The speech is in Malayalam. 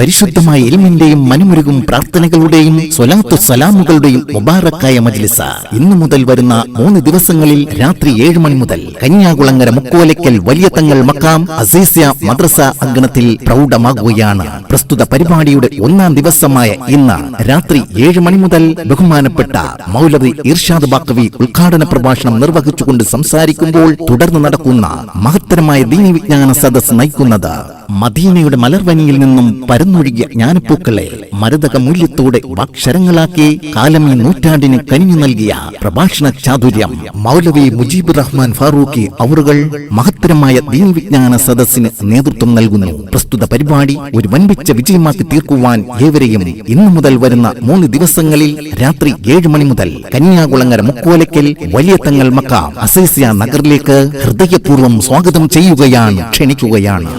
പരിശുദ്ധമായ ഇൽമിന്റെയും മനുമുരുകും പ്രാർത്ഥനകളുടെയും സ്വലാത്തു സലാമുകളുടെയും മുബാറക്കായ മജ്ലിസ. ഇന്നു മുതൽ വരുന്ന മൂന്ന് ദിവസങ്ങളിൽ രാത്രി ഏഴ് മണി മുതൽ കന്യാകുളങ്ങര മുക്കോലയ്ക്കൽ വലിയ തങ്ങൾ മക്കാം അസീസ്യ മദ്രസ അങ്കണത്തിൽ പ്രൗഢമാകുകയാണ്. പ്രസ്തുത പരിപാടിയുടെ ഒന്നാം ദിവസമായ ഇന്ന് രാത്രി ഏഴ് മണി മുതൽ ബഹുമാനപ്പെട്ട മൗലവി ഇർഷാദ് ബാക്കവി ഉദ്ഘാടന പ്രഭാഷണം നിർവഹിച്ചുകൊണ്ട് സംസാരിക്കുമ്പോൾ തുടർന്ന് നടക്കുന്ന മഹത്തരമായ ദീനി വിജ്ഞാന സദസ് നയിക്കുന്നത് മദീനയുടെ മലർവനിയിൽ നിന്നും പരന്നൊഴുകിയ ജ്ഞാനപ്പൂക്കളെ മരതക മൂല്യത്തോടെ വാക്ഷരങ്ങളാക്കി കാലം ഈ നൂറ്റാണ്ടിന് കനിഞ്ഞു നൽകിയ പ്രഭാഷണ ചാതുര്യം മൗലവി മുജീബ് റഹ്മാൻ ഫാറൂഖി അവറുകൾ മഹത്തരമായ ദീൻ വിജ്ഞാന സദസ്സിന് നേതൃത്വം നൽകുന്നു. പ്രസ്തുത പരിപാടി ഒരു വൻപിച്ച വിജയമാക്കി തീർക്കുവാൻ ഏവരെയും ഇന്നു മുതൽ വരുന്ന മൂന്ന് ദിവസങ്ങളിൽ രാത്രി ഏഴ് മണി മുതൽ കന്യാകുളങ്ങര മുക്കോലയ്ക്കൽ വലിയ തങ്ങൾ മക്ക അസൈസിയ നഗറിലേക്ക് ഹൃദയപൂർവം സ്വാഗതം ചെയ്യുകയാണ് ക്ഷണിക്കുകയാണ്.